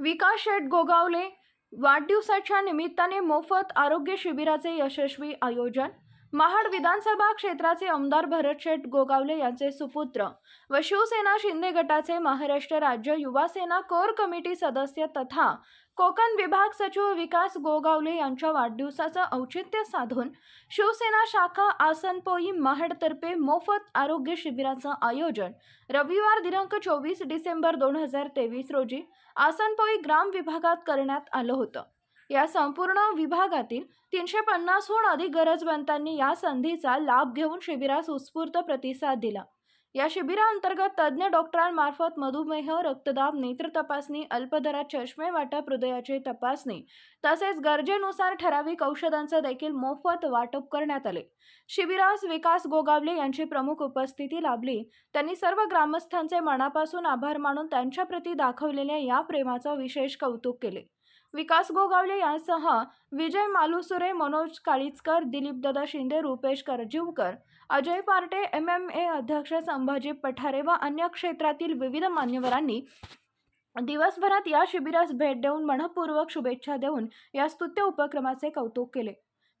विकास शेठ गोगावले वाढदिवसाच्या निमित्ताने मोफत आरोग्य शिबिराचे यशस्वी आयोजन महाड विधानसभा क्षेत्राचे आमदार भरत शेठ गोगावले यांचे सुपुत्र व शिवसेना शिंदे गटाचे महाराष्ट्र राज्य युवा सेना कोर कमिटी सदस्य तथा कोकण विभाग सचिव विकास गोगावले यांच्या वाढदिवसाचं औचित्य साधून शिवसेना शाखा आसनपोई महाडतर्फे मोफत आरोग्य शिबिराचं आयोजन रविवार दिनांक चोवीस डिसेंबर दोन हजार तेवीस रोजी आसनपोई ग्राम विभागात करण्यात आलं होतं. या संपूर्ण विभागातील तीनशे पन्नासहून अधिक गरजवंतांनी या संधीचा लाभ घेऊन शिबिरास उत्स्फूर्त प्रतिसाद दिला. या शिबिराअंतर्गत तज्ज्ञ डॉक्टरांमार्फत मधुमेह रक्तदाब नेत्र तपासणी अल्पदरात चष्मे वाटप हृदयाची तपासणी तसेच गरजेनुसार ठराविक औषधांचं देखील मोफत वाटप करण्यात आले. शिबिरास विकास गोगावले यांची प्रमुख उपस्थिती लाभली. त्यांनी सर्व ग्रामस्थांचे मनापासून आभार मानून त्यांच्याप्रती दाखवलेल्या या प्रेमाचं विशेष कौतुक केले. विकास गोगावले यांसह Vijay Malusure Manoj Kalichkar Dilipdada Shinde Rupesh Karjivkar Ajay Parte M M A अध्यक्ष संभाजी पठारे व अन्य क्षेत्रातील विविध मान्यवरांनी दिवसभरात या शिबिरास भेट देऊन मनपूर्वक शुभेच्छा देऊन या स्तुत्य उपक्रमाचे कौतुक केले.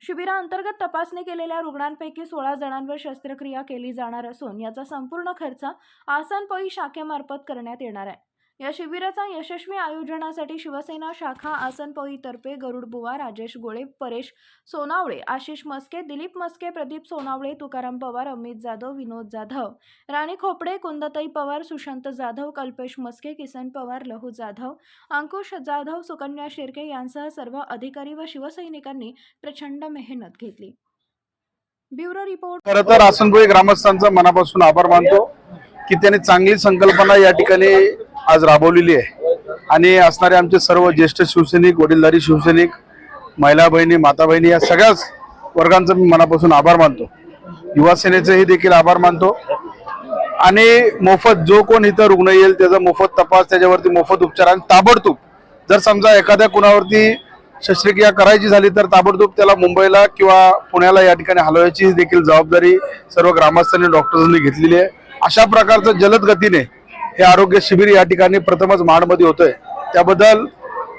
शिबिराअंतर्गत तपासणी केलेल्या रुग्णांपैकी सोळा जणांवर शस्त्रक्रिया केली जाणार असून याचा संपूर्ण खर्च आसनपोई शाखेमार्फत करण्यात येणार आहे. या शिबिराचा यशस्वी आयोजनासाठी शिवसेना शाखा आसनपोईतर्फे गरुडबुवा राजेश गोळे परेश सोनावळे आशिष मस्के दिलीप मस्के प्रदीप सोनावळे तुकाराम पवार अमित जाधव विनोद जाधव राणी खोपडे कुंदताई पवार सुशांत जाधव कल्पेश मस्के किसन पवार लहू जाधव अंकुश जाधव सुकन्या शिर्के यांसह सर्व अधिकारी व शिवसैनिकांनी प्रचंड मेहनत घेतली. Bureau report. खर तर आसनपोई ग्रामस्थांचा मनापासून आभार मानतो की त्यांनी चांगली संकल्पना या ठिकाणी आज राबवलेली आहे. आणि असणारे आमचे सर्व ज्येष्ठ शिवसैनिक वडीलधारी शिवसैनिक महिला बहिणी माता बहिणी या सगळ्याच वर्गांचा मी मनापासून आभार मानतो. युवा सेनेचेही देखील आभार मानतो. आणि मोफत जो कोण इथं रुग्ण येईल त्याचा मोफत तपास त्याच्यावरती मोफत उपचार आणि ताबडतोब जर समजा एखाद्या कुणावरती शस्त्रक्रिया करायची झाली तर ताबडतोब त्याला मुंबईला किंवा पुण्याला या ठिकाणी हलवायची देखील जबाबदारी सर्व ग्रामस्थांनी डॉक्टरांनी घेतलेली आहे. अशा प्रकारचं जलद गतीने हे आरोग्य शिबिर या ठिकाणी प्रथमच महाडमध्ये होतंय. त्याबद्दल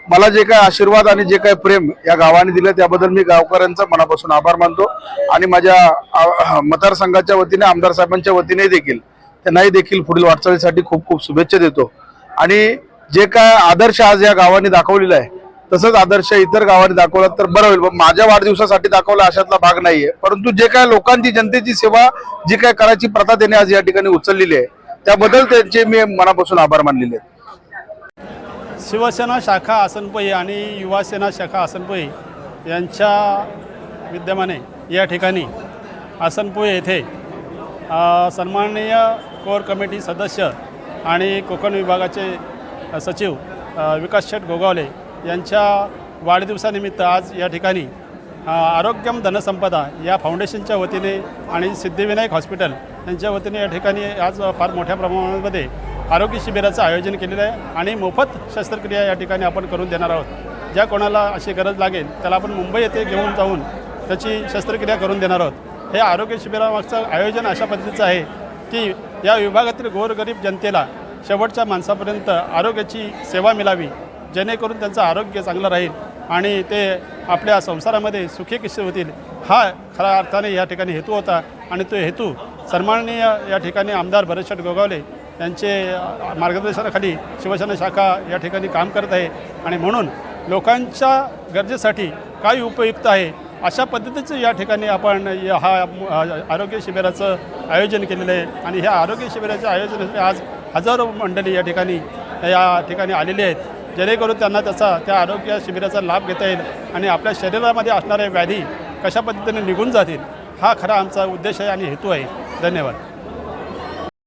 मला जे काय आशीर्वाद आणि जे काय प्रेम या गावाने दिलं त्याबद्दल मी गावकऱ्यांचा मनापासून आभार मानतो. आणि माझ्या मतदारसंघाच्या वतीने आमदार साहेबांच्या वतीने देखील त्यांनाही देखील पुढील वाटचालीसाठी खूप खूप शुभेच्छा देतो. आणि जे काय आदर्श आज या गावाने दाखवलेला आहे तसंच आदर्श इतर गावांनी दाखवला तर बरं होईल. माझ्या वाढदिवसासाठी दाखवला अशातला भाग नाहीये. परंतु जे काय लोकांची जनतेची सेवा जी काय करायची प्रथा त्यांनी आज या ठिकाणी उचललेली आहे त्याबद्दल त्यांचे मी मनापासून आभार मानलेले आहेत. शिवसेना शाखा आसनपई आणि युवासेना शाखा आसनपई यांच्या विद्यमाने या ठिकाणी आसनपोई येथे सन्माननीय कोर कमिटी सदस्य आणि कोकण विभागाचे सचिव विकास शेठ गोगावले यांच्या वाढदिवसानिमित्त आज या ठिकाणी आरोग्यम धनसंपदा या फाउंडेशनच्या वतीने आणि सिद्धिविनायक हॉस्पिटल यांच्या वतीने या ठिकाणी आज फार मोठ्या प्रमाणामध्ये आरोग्य शिबिराचं आयोजन केलेलं आहे आणि मोफत शस्त्रक्रिया या ठिकाणी आपण करून देणार आहोत. ज्या कोणाला अशी गरज लागेल त्याला आपण मुंबई येथे घेऊन जाऊन त्याची शस्त्रक्रिया करून देणार आहोत. हे आरोग्य शिबिरामागचं आयोजन अशा पद्धतीचं आहे की या विभागातील गोरगरीब जनतेला शेवटच्या माणसापर्यंत आरोग्याची सेवा मिळावी जेणेकरून त्यांचं आरोग्य चांगलं राहील आणि ते आपल्या संसारामध्ये सुखी किस्से होतील. हा खऱ्या अर्थाने या ठिकाणी हेतू होता आणि तो हेतू सन्माननीय या ठिकाणी आमदार भरतशेठ गोगावले यांचे मार्गदर्शनाखाली शिवसेना शाखा या ठिकाणी काम करत आहे. आणि म्हणून लोकांच्या गरजेसाठी काय उपयुक्त आहे अशा पद्धतीचं या ठिकाणी आपण हा आरोग्य शिबिराचं आयोजन केलेलं आहे. आणि ह्या आरोग्य शिबिराचं आयोजन आज हजारो मंडळी या ठिकाणी या ठिकाणी आलेली आहेत. जेणेकरून त्यांना त्याचा त्या आरोग्य शिबिराचा लाभ घेता येईल आणि आपल्या शरीरामध्ये असणाऱ्या व्याधी कशा पद्धतीने निघून जातील हा खरा आमचा उद्देश आहे आणि हेतू आहे. धन्यवाद.